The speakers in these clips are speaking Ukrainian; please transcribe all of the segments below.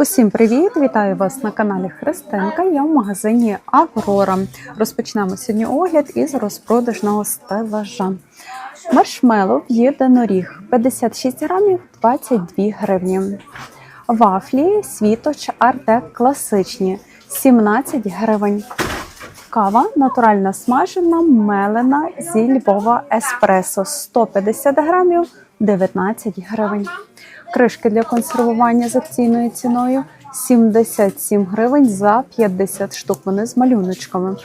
Усім привіт! Вітаю вас на каналі Христинка. Я в магазині Аврора. Розпочнемо сьогодні огляд із розпродажного стелажа. Маршмело єдиноріг 56 грамів 22 гривні. Вафлі світоч Артек класичні 17 гривень. Кава натуральна смажена, мелена зі Львова еспресо 150 грамів 19 гривень. Кришки для консервування з акційною ціною 77 гривень за 50 штук. Вони з малюночками.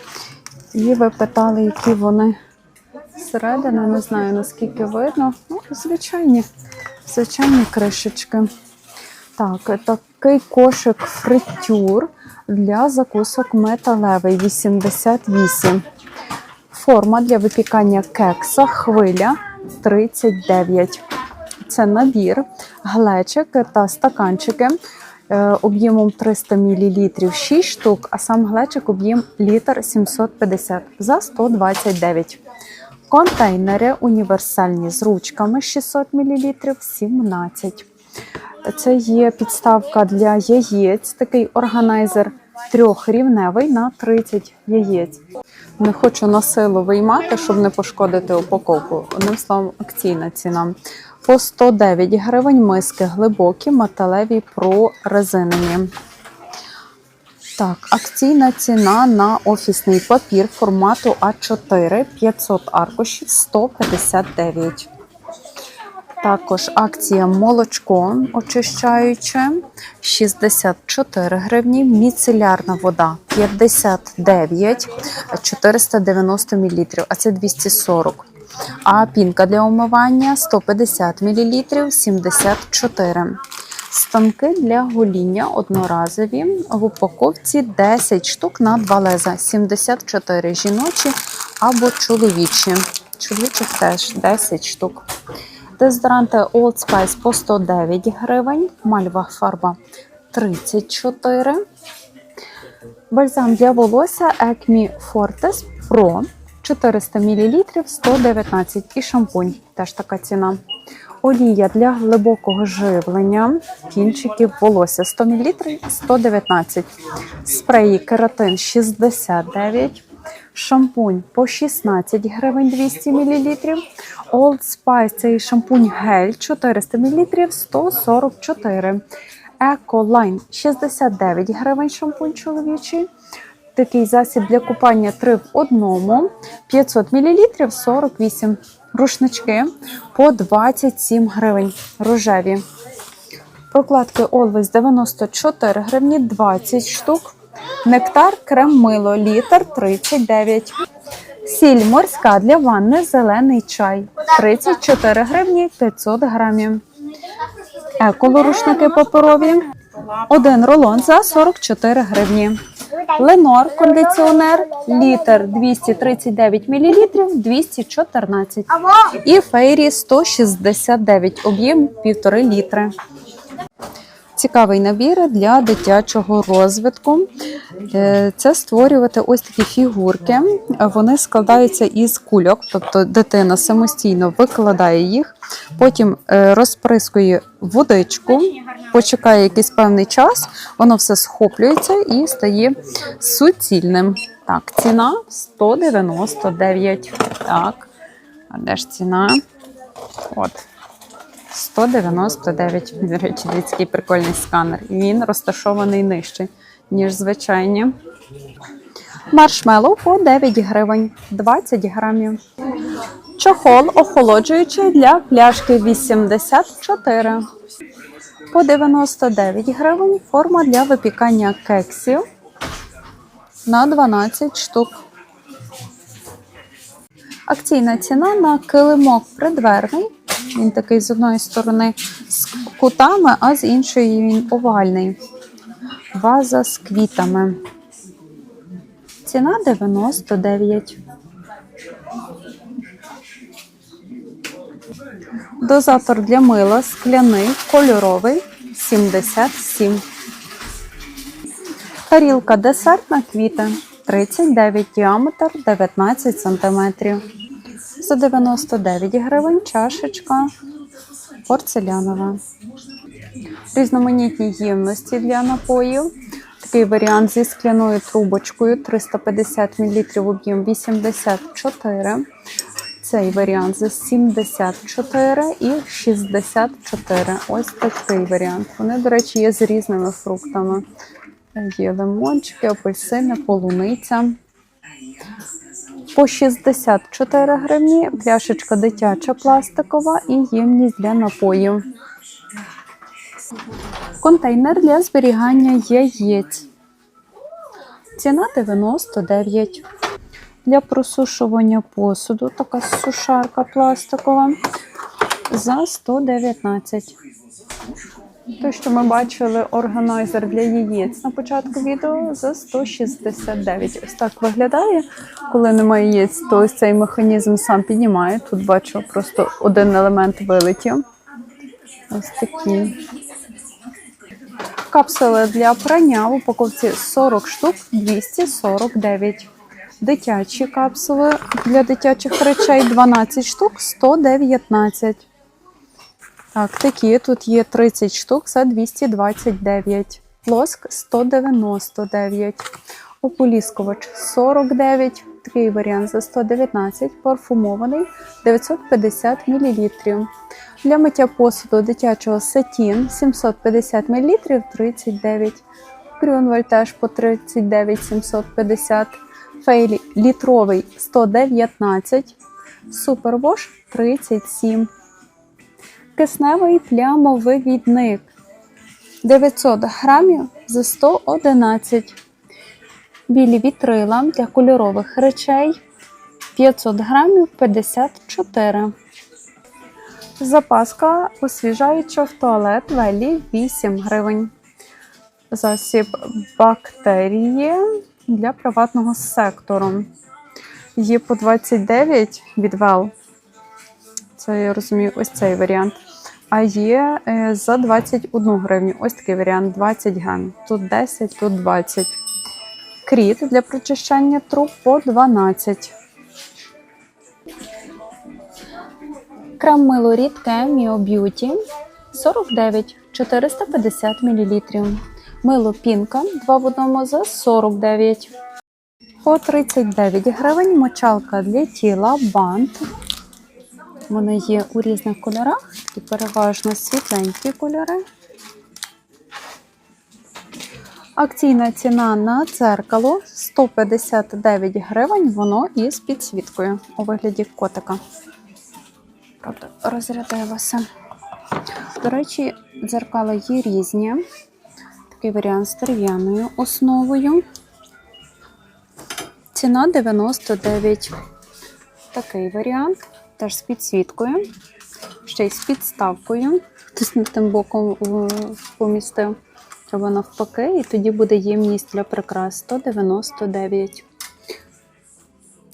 І ви питали, які вони зсередини, не знаю наскільки видно. Ну, звичайні, звичайні кришечки. Так, такий кошик фритюр для закусок металевий 88. Форма для випікання кекса хвиля 39. Це набір, глечик та стаканчики е, об'ємом 300 мл 6 штук, а сам глечик об'єм літр 750 за 129. Контейнери універсальні з ручками 600 мл 17. Це є підставка для яєць, такий органайзер трьохрівневий на 30 яєць. Не хочу на силу виймати, щоб не пошкодити упаковку. Одним словом, акційна ціна. По 109 гривень миски глибокі, металеві прорезинені. Так, акційна ціна на офісний папір формату А4 500 аркушів 159. Також акція молочко очищаюче 64 гривні, міцелярна вода 59 490 мл, а це 240. А пінка для умивання 150 мл 74. Станки для гоління одноразові в упаковці 10 штук на 2 леза, 74 жіночі або чоловічі. Чоловічих теж 10 штук. Дезодоранти Old Spice по 109 гривень, мальва фарба 34. Бальзам для волосся Acme Fortes Pro 400 мл 119 і шампунь. Теж така ціна. Олія для глибокого живлення, кінчиків волосся 100 мл 119. Спреї кератин 69. Шампунь по 16 гривень 200 мл. Old Spice цей шампунь гель 400 мл 144. Ecoline 69 гривень шампунь чоловічий. Такий засіб для купання 3 в одному 500 мл 48. Рушнички по 27 гривень рожеві. Прокладки Always 94 гривні 20 штук. Нектар крем мило літр 39. Сіль морська для ванни зелений чай 34 гривні 500 грамів. Еколорушники паперові. Один рулон за 44 гривні. Ленор кондиціонер літр 239 мл 214. І фейрі 169 об'єм 1,5 літри. Цікавий набір для дитячого розвитку. Е, Це створювати ось такі фігурки. Вони складаються із кульок, тобто дитина самостійно викладає їх, потім е, розприскує водичку, почекає якийсь певний час, воно все схоплюється і стає суцільним. Так, ціна 199. Так, а де ж ціна? От. 199. До речі, дивіться, прикольний сканер. Він розташований нижче, ніж звичайні. Маршмеллоу по 9 гривень, 20 грамів. Чохол охолоджуючий для пляшки 84. По 99 гривень форма для випікання кексів на 12 штук. Акційна ціна на килимок придверний. Він такий з одної сторони з кутами, а з іншої він овальний. Ваза з квітами. Ціна 99. Дозатор для мила скляний, кольоровий 77. Тарілка десертна квіти 39 діаметр 19 см. За 99 гривень чашечка порцелянова. Різноманітні ємності для напоїв. Такий варіант зі скляною трубочкою 350 мл об'єм 84. Цей варіант за 74 і 64. Ось такий варіант. Вони, до речі, є з різними фруктами. Є лимончики, апельсини, полуниця. По 64 гривні пляшечка дитяча пластикова і ємність для напоїв. Контейнер для зберігання яєць. Ціна 99. Для просушування посуду така сушарка пластикова за 119. Те, що ми бачили органайзер для яєць на початку відео за 169. Ось так виглядає. Коли немає яєць, то ось цей механізм сам піднімає. Тут бачу просто один елемент вилетів. Ось такі. Капсули для прання в упаковці 40 штук 249. Дитячі капсули для дитячих речей 12 штук 119. Так, такі тут є 30 штук за 229. Лоск 199. Ополіскувач 49. Такий варіант за 119. Парфумований 950 мл. Для миття посуду дитячого сатін 750 мл 39. Крюнваль теж по 39 750. Фейлі літровий 119. Супервош 37. Кисневий плямовивідник 900 грамів за 111. Білі вітрила для кольорових речей 500 грамів 54. Запаска освіжаюча в туалет велі 8 гривень. Засіб бактерії для приватного сектору. Є по 29 від Well. Це я розумію, ось цей варіант. А є е, за 21 гривню. Ось такий варіант 20 грам. Тут 10, тут 20. Кріт для прочищання труб по 12. Крем мило рідке Міо Б'юті 49 450 мл. Мило пінка 2 в одному за 49. По 39 гривень мочалка для тіла бант. Вони є у різних кольорах і переважно світленькі кольори. Акційна ціна на дзеркало 159 гривень, воно із підсвіткою у вигляді котика. Правда, розрядилося. До речі, дзеркала є різні. Такий варіант з дерев'яною основою. Ціна 99. Такий варіант. Теж з підсвіткою, ще й з підставкою. Хтось тим боком е, помістив. Треба навпаки, і тоді буде ємність для прикрас 199.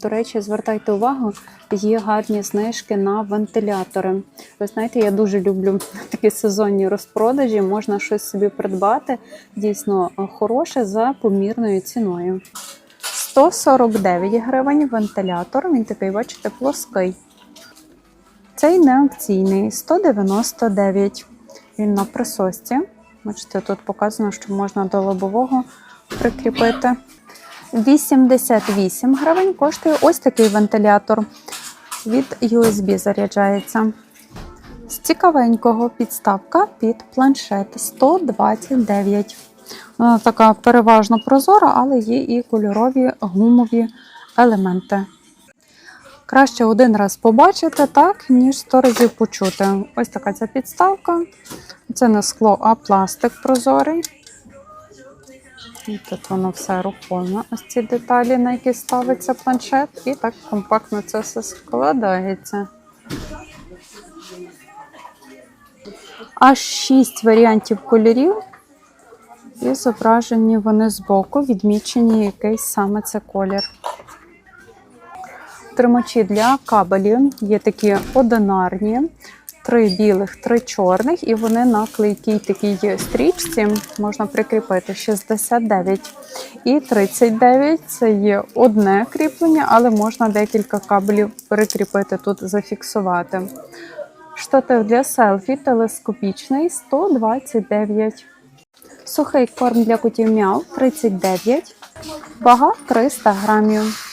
До речі, звертайте увагу, є гарні знижки на вентилятори. Ви знаєте, я дуже люблю такі сезонні розпродажі. Можна щось собі придбати дійсно хороше за помірною ціною. 149 гривень вентилятор. Він такий, бачите, плоский. Цей неакційний 199. Він на присосці. Бачите, тут показано, що можна до лобового прикріпити. 88 гривень коштує ось такий вентилятор. Від USB заряджається. З цікавенького підставка під планшет 129. Вона така переважно прозора, але є і кольорові гумові елементи. Краще один раз побачити, так, ніж сто разів почути. Ось така ця підставка. Це не скло, а пластик прозорий. І тут воно все рухоме. Ось ці деталі, на які ставиться планшет, і так компактно це все складається. Аж шість варіантів кольорів. І зображені вони збоку, відмічені якийсь саме це колір. Тримачі для кабелів є такі одинарні, три білих, три чорних, і вони на клейкій такій стрічці можна прикріпити 69 і 39 це є одне кріплення, але можна декілька кабелів перекріпити тут, зафіксувати. Штатив для селфі телескопічний 129. Сухий корм для котів мяу 39. Вага 300 грамів.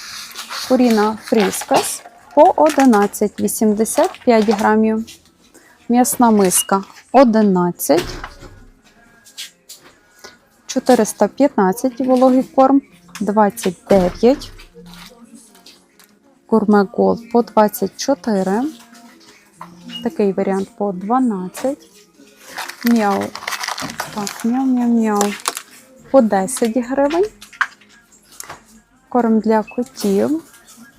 Куріна фріскас по 11,85 грамів. М'ясна миска 11. 415 вологий корм 29. Гурме Голд по 24. Такий варіант по 12. Мяу. Так, мяу, мяу, мяу. По 10 гривень. Корм для котів.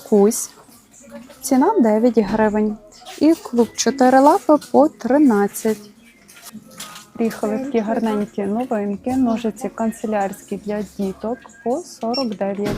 Кусь. Ціна 9 гривень. І клуб 4 лапи по 13. Приїхали такі гарненькі новинки, ножиці канцелярські для діток по 49.